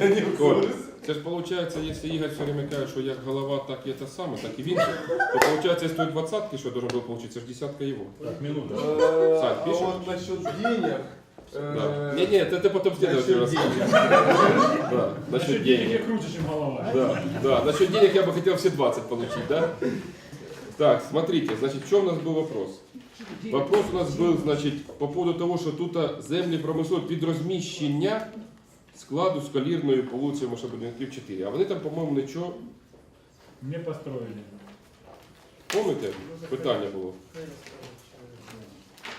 Я не в Коль, курсе. Це ж виходить, якщо Ігор все время каже, що як голова, так і те саме, так і він, же, то виходить, з тої двадцятки, що должен був получиться, ж десятка його. Так, минута. Э, Сань, А пишешь? вот насчет денег. Да. э, Не, не, это ты потом следователю насчет расскажешь. денег. Да, насчет Насчет денег я денег. круче, чем голова. Да, да, насчет денег я бы хотел все 20 получить, да? Так, смотрите, значит, в чем у нас был вопрос? Вопрос у нас был, значит, по поводу того, що тут землі промислові під розміщення складу з калірною по вулиці Машабудинків 4. А вони там, по-моєму, нічого, Не построили. помните, питання було?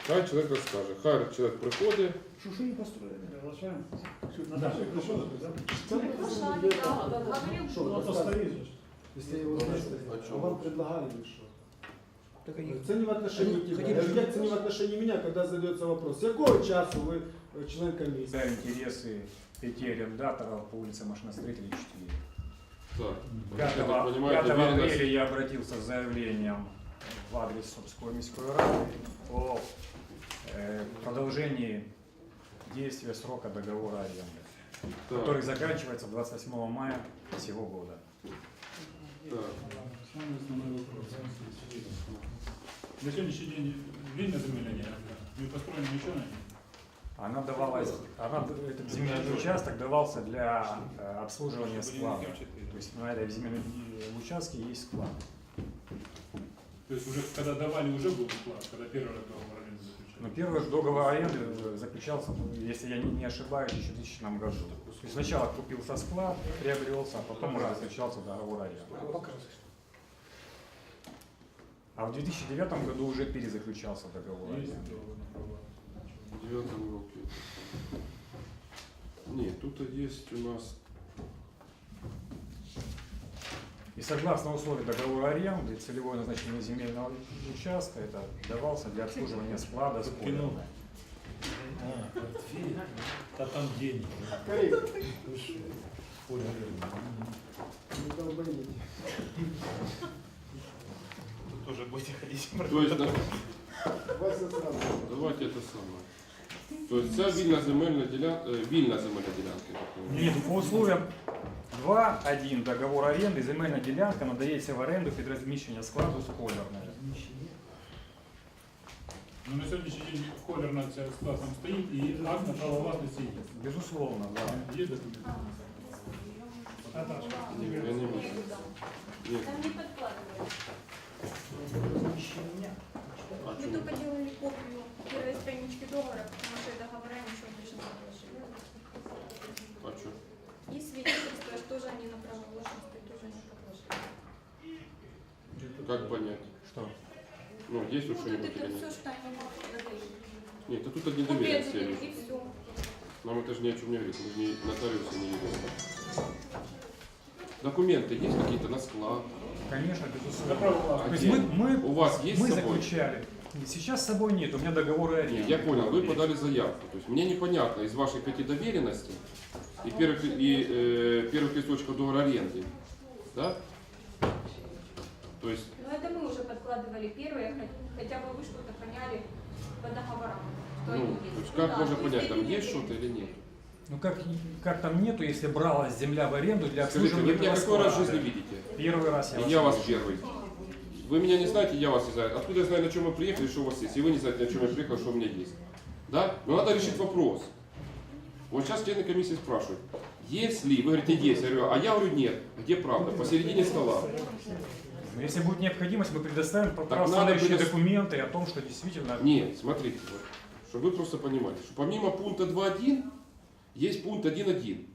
Хай чоловік розкаже. Хай чоловік приходить. Что, что не построили? Приглашаем. Наташа, пришел, да? Приглашали, да, говорил, Что, Ну, а то достали? стоит же. Если его знаете, А а чё? вам предлагали или что? Так они Это не в отношении Они тебя. хотели, Это чтобы- не- это не в отношении меня, когда задается вопрос. С какого часу вы э, член комиссии? За интересы пяти арендаторов по улице Машиностроителей 4. Так, 5, я так понимаю, 5 доверенность- апреля я обратился с заявлением в адрес Сумской міської ради о э, продолжении действия срока договора аренды, так, который заканчивается 28 мая сего года. так. Самый основной вопрос. На сегодняшний день видно земельная делянка? Не построено ничего на ней? Она давалась, она, этот земельный участок давался для э, обслуживания склада. То есть на этой земельном э, участке есть склад. То есть уже когда давали, уже был склад, когда первый раз договор аренды Но заключали. первый договор аренды э, заключался, ну, если я не, ошибаюсь, еще в 2000 году. То есть сначала купился склад, приобрелся, а потом заключался договор аренды. А в 2009 году уже перезаключался договор аренды. В девятом роке. Нет, тут есть у нас... И согласно условиям договора аренды, целевое назначение земельного участка это давался для обслуживания склада с Подкинул. полем. А, портфель. Да там деньги. Карик, Оля, не долбоните. Тоже будете ходить. То есть, сразу. давайте это самое. То есть ця вільна земельна ділянка, вільна земельна ділянка. я так розумію. Нет, по условиям 2.1 договор аренды земельна ділянка надається в оренду під розміщення складу з полярною. Ну на сегодняшний день холер на ця склад там стоит и акт на право властности есть. Безусловно, да. Есть документ? Наташа. Ні, я не вижу. Ні. Там не подкладывали. А Мы чому? только делали копию первой странички договора, потому что договора ничего больше не положили. А що? И свидетельство, что же они на право властности тоже не положили. Как понять? Что? Ну, есть Ну, что-нибудь или это все, что они надали. Нет, да тут одни Копия доверенности я документов вижу. и все. Нам это же ни о чем не говорит, мы же не нотариусы, не юристы. Документы есть какие-то на склад? Конечно, безусловно. А То есть мы, мы, У вас есть мы с собой? заключали. Сейчас с собой нет, у меня договоры аренды. Нет, я понял, вы подали заявку. То есть мне непонятно из ваших пяти доверенностей и первых, и, э, первых листочков договора аренды, да? То есть, Но это мы уже подкладывали первые, хот- хотя бы вы что-то поняли по договорам, что ну, то есть Ну как да, можно то понять, там есть что-то или нет? Ну как, как там нету, если бралась земля в аренду для Скажите, обслуживания вы меня какой раз в жизни видите? Первый раз я И я вас первый. Вы меня не знаете, я вас не знаю. Откуда я знаю, на чем вы приехали, что у вас есть? И вы не знаете, на чем я приехал, что у меня есть. Да? Но надо решить вопрос. Вот сейчас члены комиссии спрашивают, есть ли? Вы говорите, есть. Я говорю, а я говорю, нет. Где правда? Посередине стола. Но если будет необходимость, мы предоставим надо правоустанавливающие предо- документы о том, что действительно... Нет, смотрите, вот, чтобы вы просто понимали, что помимо пункта 2.1 есть пункт 1.1,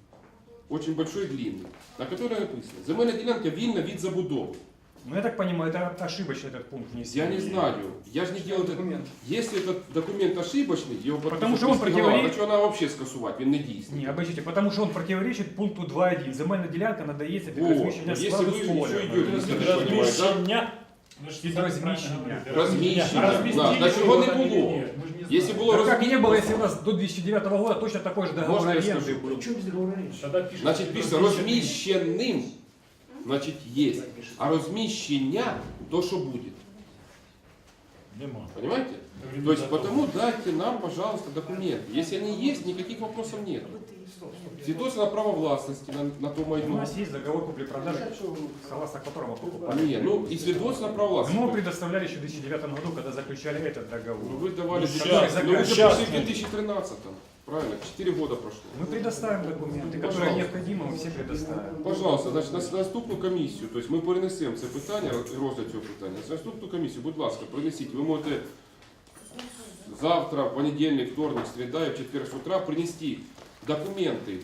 очень большой и длинный, на котором написано, земельна ділянка вільна від забудови. Ну я так понимаю, это ошибочно этот пункт внесен. Я не знаю, я же не делал этот документ. Если этот документ ошибочный, его Потому что он противоречит- Значит, вона вообще скасувати, він не дійсний. Не, обычите, потому что он противоречит пункту 2.1. Земельная делянка надається під О, розміщення если складу вы з поля. еще и юрист, Ну, я так понимаю, да? Размещення. Ви ж Під самі розміщення. правильно говорите. Розміщення. А розмістити Да, значить, його не там или було. ні? Ми ж не знаємо. Если было Да как размещено- не было, если у нас до 2009 года точно такой же договор Можно я аренды скажу? был. Что без договора речи? Тогда пишуть, Значить, пишется розміщеним, значить, є. А розміщення то, що буде. Нема. Понимаете? То есть потому дайте нам, пожалуйста, документы. Если они есть, никаких вопросов нет. Свидетельство на право властности на, на то У майно. нас есть договор купли-продажи, согласно которому покупали. Не, ну и свидетельство на право Мы властности. его предоставляли еще в 2009 году, когда заключали этот Ну, договор. вы давали Ну, сейчас, ну, вы сейчас. в 2013 правильно, 4 года прошло. Мы предоставим документы, которые Пожалуйста. необходимы, мы все предоставим. Пожалуйста, значить, на наступну комісію, тобто ми перенесемо це питання, розгляд цього питання. На наступну комісію, будь ласка, принесіть. Ви можете завтра, понедільник, вторник, середа і в четвер з утра принести документи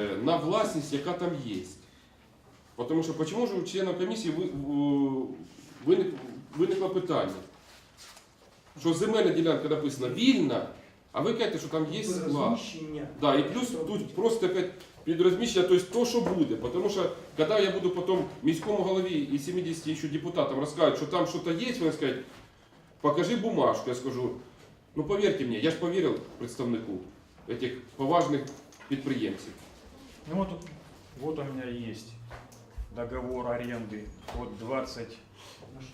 е, на власність, яка там є. Тому що чому ж у членів комісії ви- в- виник, виникло питання, що земельна ділянка написана вільна, а ви кажете, що там є склад. Розміщення. Да, і плюс тут просто опять підрозміщення, то есть то, що буде. Потому що, коли я буду потом міському голові і 70 ще депутатам розказувати, що там щось є, вони скажуть, покажи бумажку. Я скажу, ну повірте мені, я ж повірив представнику этих поважних підприємців. Ну вот, тут- вот у меня есть договор аренды от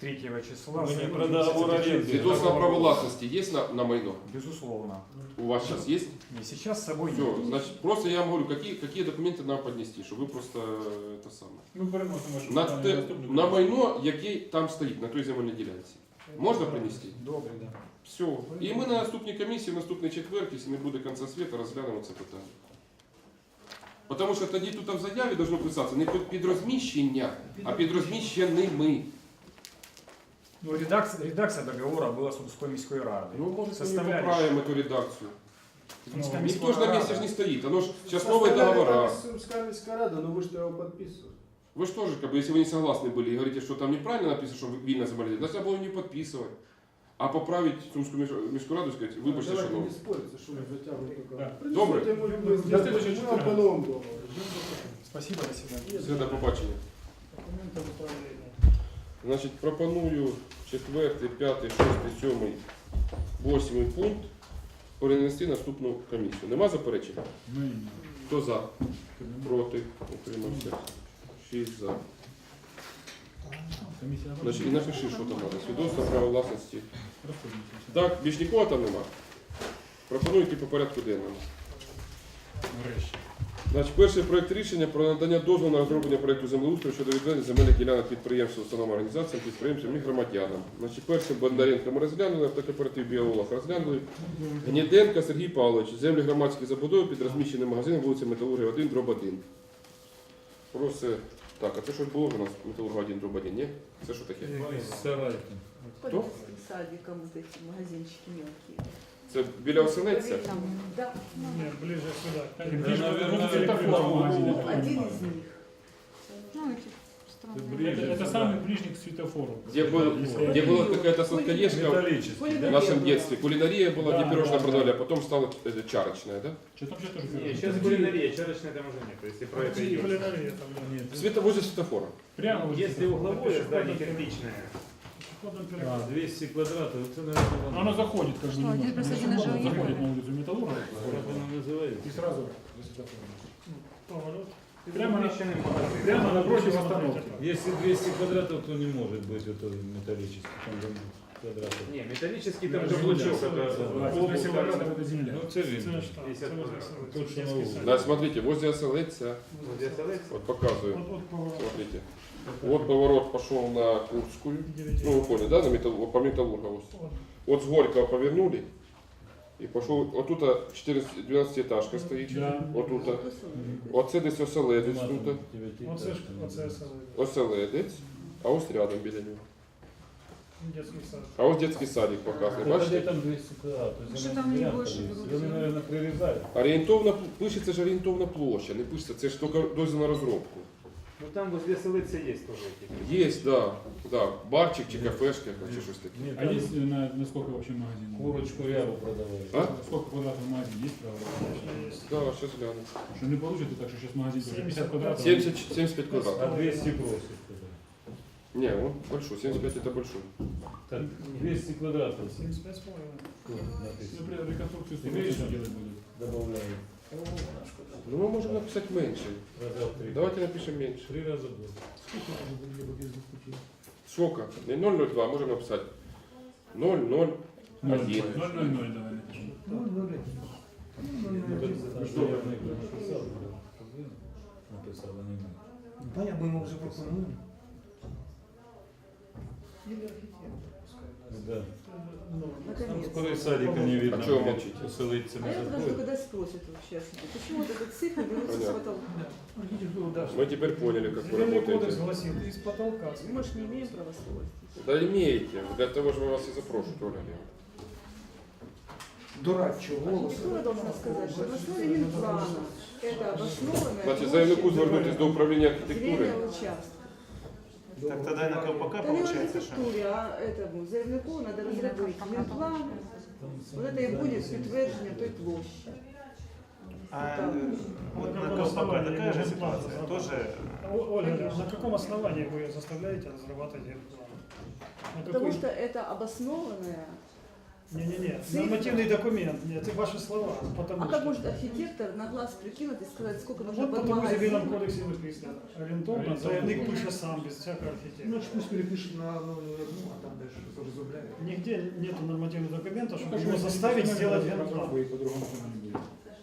23 числа. Вы не про договор аренды. Свідоцтво про власності є на, на майно? Безусловно. У вас зараз є? И сейчас с собой Все, нет. значить, просто я вам говорю, які, які документи нам піднести, щоб ви просто э, це саме. Ми переносимо ваше На, питання те, наступне. на майно, яке там стоїть, на той земельній ділянці. Можна принести? Добре, да. Все. І ми на наступній комісії, в наступний четвер, якщо не буде кінця світу, розглянемо це питання. Тому що тоді тут в заяві должно писатися не під, під розміщення, а під розміщеними. Ну, редакция, редакция договора была Сумской міської ради. Ну, може, ми Составляешь. поправимо цю редакцію. Сумська Ніхто ж на місці ж не стоїть, оно ж зараз нові Составляли договора. Сумская міська рада, но вы что его подписывали. Вы же тоже, как бы, если вы не согласны были и говорите, что там неправильно написано, что вильно заболели, значит, надо было не подписывать. А поправить Сумскую між- міську раду и сказать, вибачте, Давайте шановні. не спориться, что мы затягиваем только. Да. Добре. Принесите, мы- мы На сделаем следующий по- четверг. по новому договору. Спасибо, до свидания. Все, до побачення. Документи управління. Значить, пропоную четвертий, п'ятий, шостий, сьомий, восьмий пункт перенести наступну комісію. Нема заперечень? Хто за? Проти? Утримався. Шість за. Значить, і напиши, що там треба. Свідоцтво права власності. Так, більш нікого там нема. Пропоную йти по порядку денному. Нарешті. Значить, перший проект рішення про надання дозволу на розроблення проекту землеустрою щодо відведення земельних ділянок підприємств, установам, організаціям, підприємцям і громадянам. Значить, перший Бондаренко ми розглянули, автокооператив Біолог розглянули. Гніденко Сергій Павлович, землі громадські забудови під розміщеним магазином вулиця Металурги 1, дроб 1. Просить. Так, а це щось було у нас Металурга 1, дроб 1, ні? Це що таке? Под садиком вот эти магазинчики мелкие. Це біля оселедця? Там, да, Ні, ближе сюди. Да, Ближе, наверное, ну, светофор в магазине. ну, один из них. Ну, эти странные. Это, это самый ближний к светофору. Где, был, Если- где была какая-то сладкоежка в Кулинария нашем была. детстве. Кулинария была, Да, где пирожное да, продавали, да. а потом стала э, чарочная, да? Что там что тоже Не, пирожное? сейчас кулинария, чарочная там уже нет. Если про это идет. Кулінарія там. да. Нет. Света возле светофора. Прямо вот Если здесь. угловое здание Пешеходом- кирпичное, А, переходом. 200 квадратов, это, наверное, Но оно заходит как бы Что, немножко. один Ну, Заходит на улицу Металлурга. как оно называется? И сразу за светофором. Поворот. Прямо, на- прямо напротив остановки. Если 200 квадратов, то не может быть это металлический. Там там квадратов. Не, металлический там Ну, же земля. блочок. Да, это если область. квадратов это земля. Ну, це він. 50 квадратов. Тут що на вулиці. Да, смотрите, возле оселедца. Вот здесь оставляется? Вот показываю. Вот, вот поворот. Смотрите. Вот поворот пошел на Курскую. Ну, вы поняли, да, на металл... по Металлургову. Вот с Горького повернули. И пошел, вот тут 12-этажка стоит. Да. Вот тут. Оце десь оселедець тут. Оце ж, оце саме. Оселедець. А ось рядом біля нього. Детский сад. А ось дитячий садик. Де Бачите? там 200 квадратів? Що там не більше беруть? Вони, мабуть, прирізають. Орієнтовна пишеться ж орієнтовна площа, не пишеться, це ж тільки дозвіл на розробку. Ну там возле селицы есть тоже эти. Є, да, да, барчик чи кафешка, чи щось таке. Ні, А там есть на, на сколько вообще магазин? курочку рябу продавали. А? Сколько квадратов магазин есть, правда? Да, зараз гляну. Что не получится так, что сейчас магазин тоже 50 квадратов. 70, 75 А 200 просит. Не, он большой, 75 это большой. Так, 200 квадратов 75 с половиной. ну, Ну, написано. при- реконструкцию там? делать будут. Добавляют. Ну, мы можем написать меньше. Раза в три. Давайте напишем меньше. Три раза будет. Сколько это было без пути? Сколько? Не 002, можем написать 0, 0, Ноль, 1. ноль, ноль, ноль, давай напишем. Ну, это что я написал, написал, а не мы. Понятно, мы уже пропонуем. Да. Наконец. Скоро из садика не видно. А чего вы молчите? Поселиться А не я подожду, заходит. когда спросят вообще, почему вот этот цифр берется с Понятно. потолка? Мы теперь поняли, как вы Земельный кодекс работаете. гласит, из потолка. Мы же не имеем права слова. Да имеете, для того же мы вас и запрошують, Оля Леонидовна. Дурачье, голос. Архитектура должна сказать, что в основе Минплана это обоснованная Значить, заявнику площадь звернутися до управління архітектури. земельного участка. Так тогда и на КПК Да не в получается, что... архитектуре, а этому заявнику надо розробити Минплан. Вот это и будет підтвердження той площі. А э, вот на КПК такая же ситуация, тоже... О- Ольга, на каком основании вы заставляете разрабатывать генплан? На Потому что это обоснованное. Не-не-не, Цифра. нормативный документ, нет, это ваши слова, потому А что... как может архитектор на глаз прикинуть и сказать, сколько нужно Вот под потому в магазин? Земельном кодексе написано. Орієнтовно, заявник пише сам, без всякого архітектора. Значит, пусть перепишет на одну, а там дальше разрубляют. Нигде нет нормативного документа, чтобы его заставить сделать генплан. По-другому не будет.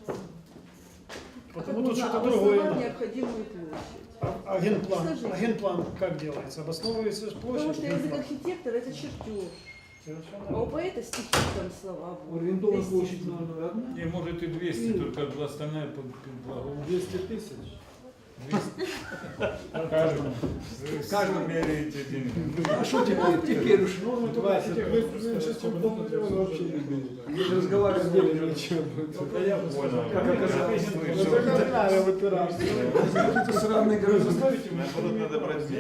А как Потому тут можно что-то обосновать другое. необходимую площадь? А, а генплан, Скажите. а генплан как делается? Обосновывается ж Потому площадь? что язык генплан. архитектора это чертеж. Совершенно А у поэта стихи там слова. будут. Ориентовая Без площадь стихов. 001. Не, может и 200, только остальное под, под благоустройство. 200 тысяч. Каждому. Каждому меряете деньги. А что теперь? Теперь уж Ну, это архитектор, вы просто сейчас сколько чем нужно он вообще не будет. Не разговаривать деле нечего будет. Да я понял. Как оказалось. Слышал. Ну, сраные Вы граждане. заставите его Наоборот, надо брать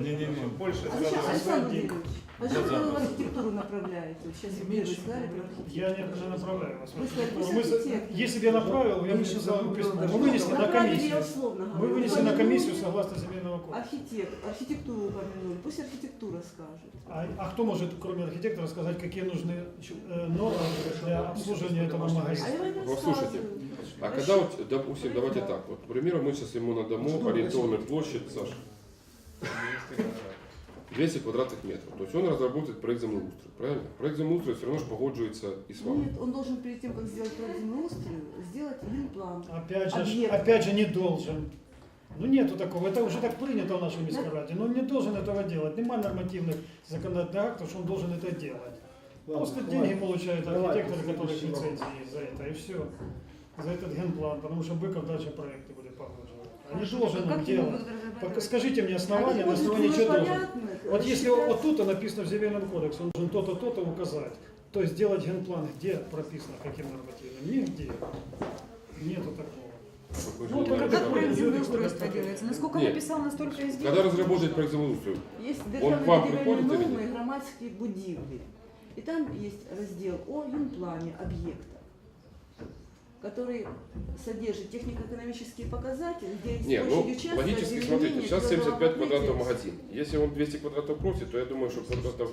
Не-не-не, больше А Александр. Владимирович, а зачем вы в архитектуру направляете? Сейчас вы сказали про Я не направляю вас. Мы архитектор. если бы я направил, я бы написал письмо. Мы вынесли на Направили, я комиссию. условно Мы говорю. вынесли на Упомянули комиссию согласно земельного кодекса. Архитектор, архитектуру упомянули, пусть архитектура скажет. А, а кто может, кроме архитектора, сказать, какие нужны э, нормы для обслуживания этого А магазина? я вам Вот слушайте, рассказываю. А когда вот, допустим, давайте так, вот, к примеру, мы сейчас ему надамо ориентованную площадь, Саша, 200 квадратных метров. То есть он разработает проект землеустройства, правильно? Проект землеустройства все равно же погоджуется и с вами. Нет, он должен перед тем, как сделать проект землеустрою, сделать генплан. Опять же, Объект. опять же, не должен. Ну нету такого, это уже так принято в нашем міськраді. Но он не должен этого делать. Нема нормативных законодательных актов, что он должен это делать. Просто деньги получают архитекторы, которые лицензии за это, и все. За этот генплан, потому что Быков дальше проекты будет погодживать. А не должен он делать. Пока- Скажите мне основания, на основании чего должен. Вот если вот тут написано в земельном кодексе, он должен то-то, то-то указать. То есть сделать генплан, где прописано, каким нормативным? Нигде. Нету такого. Вы же Ну, не как знаете, это что проект это. землеустройства делается. Насколько Нет. написал, настолько и сделал. Когда разработает проект землеустройства, Есть к державні вам будівельні приходить или норми і громадські будівлі. І там есть раздел о генплане объекта, который содержит технико-экономические показатели, где есть Не, ну участка, логически смотрите, сейчас 75 природное квадратов магазин. Если он 200 квадратов просит, то я думаю, что квадратов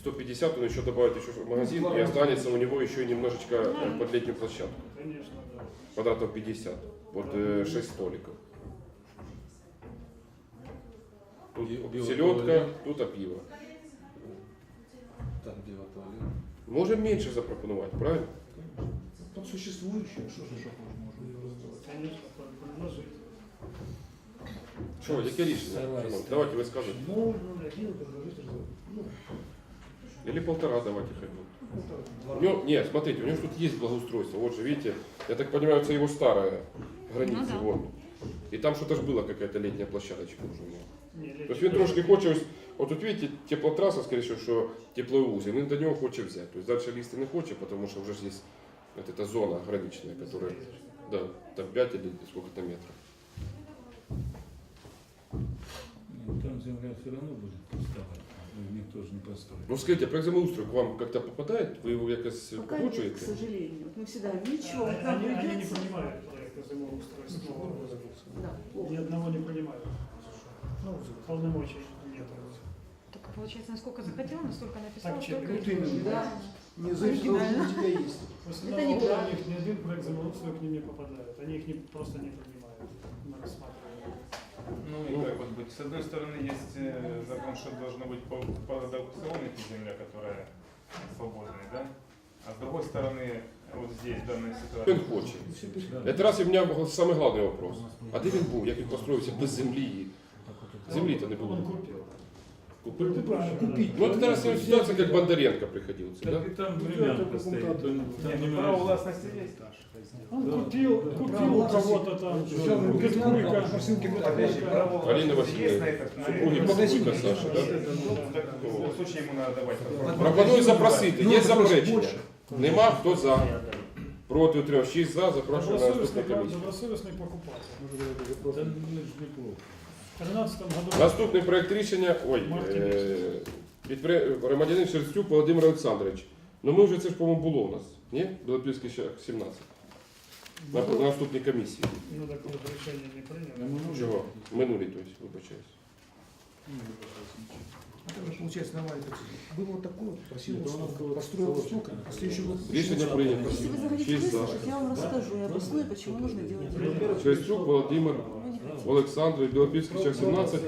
150 он еще добавит еще в магазин и останется у него еще немножечко под летнюю площадку. Конечно, да. Квадратов 50. Вот э, 6 столиков. Тут селедка, тут а пиво. Там где вот туалет. Можем меньше запропонувати, правильно? Там существующее, что же Конечно, предложить. Що, яке рішення? Согласен. Шимон? Давайте ви скажете. Можно один предложить ну, Или полтора давайте хоть бы. У него, нет, смотрите, у него тут есть благоустройство. Вот же, видите, я так понимаю, это его старая граница. Ну да. вон. И там что-то же была какая-то летняя площадочка уже у него. Не, Тобто він трошки хоче, ось, от тут видите, теплотраса, скоріше, всього, що тепловий вузол, він до нього хоче взяти. Тобто далі лізти не хоче, тому що вже ж є вот эта зона граничная, которая, да, там 5 или сколько-то метров. Ну, там земля все равно будет пустовать. Ну, Никто же не построит. Ну скажите, проект землеустрою к вам как-то попадает? Ви його якось Пока нет, к сожалению. Вот мы всегда ничего, Они, нам они, они не придется. принимают проекта землеустройства. Да, плохо. Ни одного не принимают. Ну, полномочий нет. Так получается, насколько захотел, настолько написал, Так, столько и. Да. Не зависит, у тебя есть. После Это Нового года неправильно. у них ни один проект землеустройства к ним не попадает. Они их не, просто не принимают на рассматривание. Ну, Ну и как вот быть? С одной стороны есть э, закон, что должно быть по, по аукционной земля, которая свободная, да? А с другой стороны, вот здесь, в данной ситуации. Він хоче. Это раз і в мене був самий головний вопрос. А де він був? Як він построївся без землі? Землі-то не було. Он купил. Купив? Ты правильно, да. Ну, это раз ситуация, как Бондаренко приходил. Да? Так и там времянка стоит. то- Ні, там ну, не право можешь- власності є. Он купил, купил у кого-то там, у Петкуйка, Подожди, право Алина власності є Васильевна, на этот, на супруги Павлука Саши, да? Ну, так, в любом случае ему надо давать. Пропоную запросити. Є заперечення? Нема? Хто за? Проти утримав. 6 за. Запрошую на наступну добросовестный, комісію. добросовестный покупатель. Да ну, ж неплохо. В 13 году Наступний проект рішення. Ой, е, підпри- громадянин Шерстюк Володимир Олександрович. Ну ми вже це ж, по-моєму, було у нас. Ні? Білопільський ще 17. На, на наступній комісії. ну такого рішення не приняли. Ну, Чого? Минулі, тобто, вибачаюсь Получается, нормально. Было вот такое, просил, построил столько, а следующий год Рішення прийнято. Если вы захотите 6 за. выслушать, я вам расскажу и обосную, почему нужно делать это. Шерстюк Володимир Вы не хотите. Олександрович, Білопільський ще 17.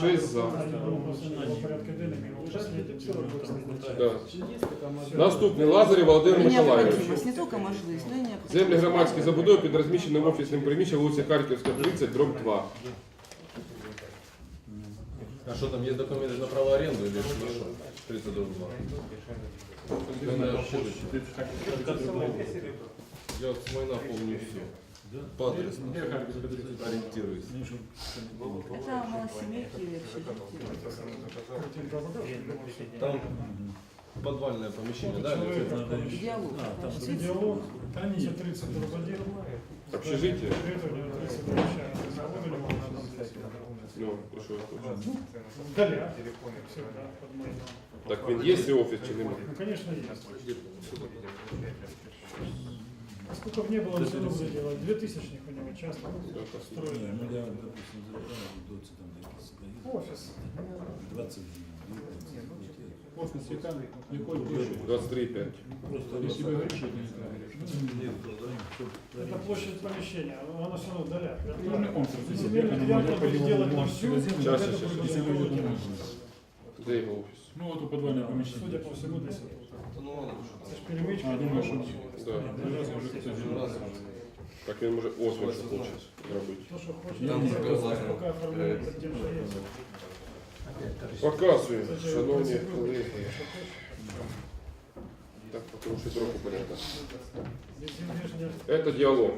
6 за. Они были просто в порядке денег, его последним, последним. Да. Наступний Лазарів Володимир Миколаївич. Необходимость, не только можливість, но и необходимость. Землі громадські забудови під розміщеним офісним приміщенням вулиця Харківська, 30, дроб 2. А что там, есть документы на право аренды или что? 30 дробь 2. Я с Майна помню все. По адресу. Ориентируюсь. Это малосемейки. Там подвальное помещение, да? что? Диалог. А, там Все Диалог, Таница 30 дрободир. Общежитие? Требования 30 дрободир. Заводы ли можно нам здесь? Ну, і що ви хочете? Вдали. Всегда под моим. Так він є свій офіс чи немає? Ну, конечно, есть. А сколько бы не было, он все равно будет делать. Две тысячных у него часто строили. Не, ну я, допустим, зарплату доцы там такие создаю. Офис. 20 Офис Віталій. 23,5. Просто если бы говоришь, что Это площадь помещения, но она все равно вдали. Ну, он просто себе Земельный понимает, делянку будет делать на всю. Сейчас, вот это сейчас, будет Если около люди километра. нужны. Де його офіс? Ну вот у подвального Судя помещения. по всему, десь тут. Ну ладно. Це ж перемичка. А, думаешь, он- Да. Раз уже кто-то жил. Так він може ось він що хоче зробити. То, что хочешь. Там делать, заказано. Пока оформляет, Кстати, шановні колеги. Так, тому що трохи порядок. Это диалог.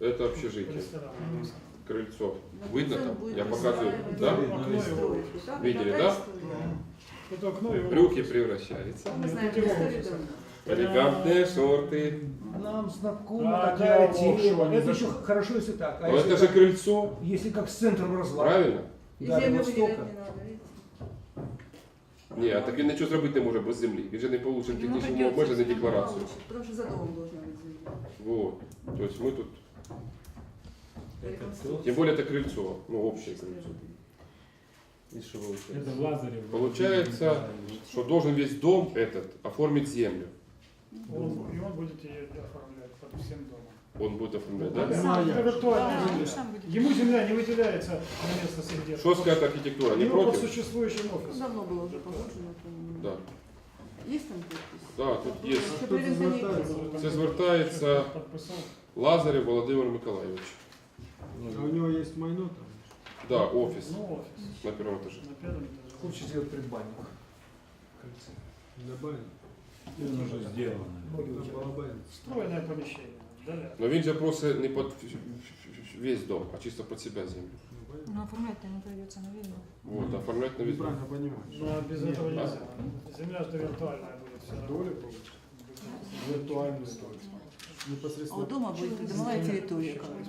Это общежитие. Крыльцо. Видно там? Я показываю. Да? Видели, да? Брюки превращаются. Элегантные шорты. Нам знакома А, такая тема. Это еще хорошо, если так. А Но если, это же крыльцо. если как с центром разлада. Правильно? И Да, землю Востока. выделять не надо, видите? Ні, а так він нічого зробити не може без землі. Він же не получить Ему технічну придется обмежену землю декларацію. получить, Потому что за домом должна быть земля. Вот. То есть мы тут, Реконструкция. тем более это крыльцо, ну общее крыльцо. И что получается? Это в Лазарев. Получается, что должен весь дом этот оформить землю. Он, и он будет ее оформлять под всем домом. Он будет оформлять, Да, да? это виртуальная Да, земля. он сам будет. Ему земля не выделяется на место среди. Что скажет архитектура? Не Его под против? существующим Ну, офисом. Давно было уже погоджено, по-моему. Да. Есть там подпись? Да, тут є. Ще прийдемо до неї. Це звертається Подписал. Лазарев Володимир Миколайович. А у него есть майно там. Да, офис Ну, офис. на первом этаже. На пятом этаже. Хочет сделать предбанник. Добавим. Он уже сделан. Встроенное помещение. Но він же просить не под весь дом, а чисто под себя землю. Но оформлять-то не придется, наверное. Вот, оформлять на дом. Правильно понимаешь. Но без этого нельзя. Земля же виртуальная будет все равно. Виртуальную А у Непосредственно. дома будет придомовая территория. как бы.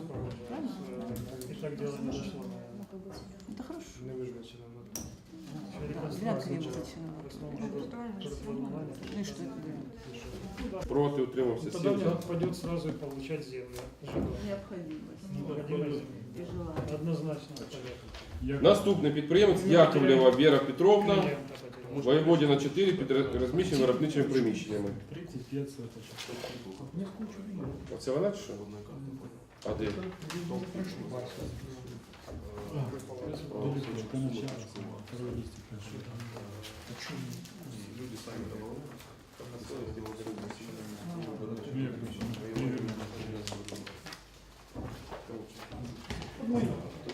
Правильно? И так дело не дошло. Это хорошо. Не визначено. Да, Землянка не вызначена. Ну и что это дает? Проти утримався Тогда 7 мне за. пойдет сразу и получать землю. Живую. Необходимость. Необходимость И желание. Однозначно. пойдет. Я- Наступний підприємець Яковлєва Віра Петровна, Клиента потерял. Воєводіна 4 під розміщеними виробничими приміщеннями. 35 соточек. Оце вона чи що? А де?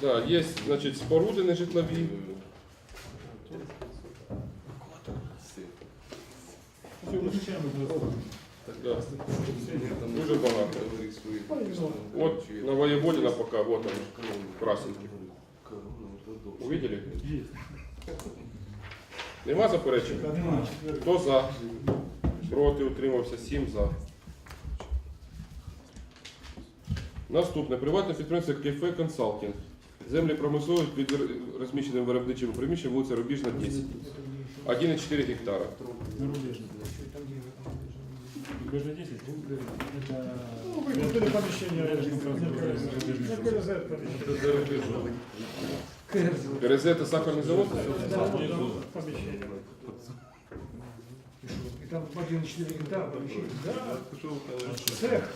Да, є, значить, споруди нежитлові. Да. Дуже багато. От на Воєводіна поки, вот он, красненький. Увидели? Нема заперечень? Хто за? Проти утримався, 7 за. Наступне. Приватне підприємство Кефе Консалтинг. Землі промислові під розміщеним виробничим приміщенням вулиця Рубіжна 10. 1,4 гектара. Ну, выкупили помещение рядом. На КРЗ помещение. КРЗ це сахарний завод? Да, вот там помещение. Там 1,4 гектара помещение. Да, цех.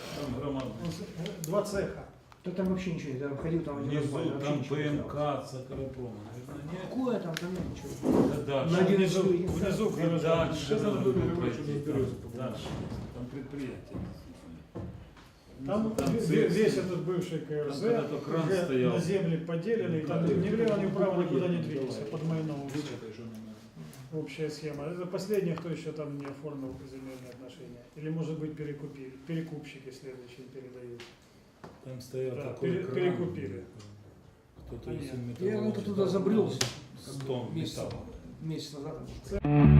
Он с- Два цеха. Да там вообще ничего не там ходил, там один Внизу вообще там ничего не знал. ПМК, Сакаропром. Наверное, Какое там, там нет ничего. нет. Да На дальше. один Внизу, из- внизу И КРЗ. дальше Сейчас надо надо было было пройти, пройти. там Дальше. Там предприятие. Там, Там ве- цех. весь этот бывший КРЗ Там когда-то кран уже стоял. на земле поделены, и там ни влево, ни вправо никуда не двигался, под майном. Общая схема. Это последний, кто еще там не оформил земельные отношения. Или, может быть, перекупили. Перекупщики следующие передают. Там стоял Да, такой пере- кран. перекупили. Кто-то Понятно. из Я вот туда забрел С месяц, металла. месяц назад.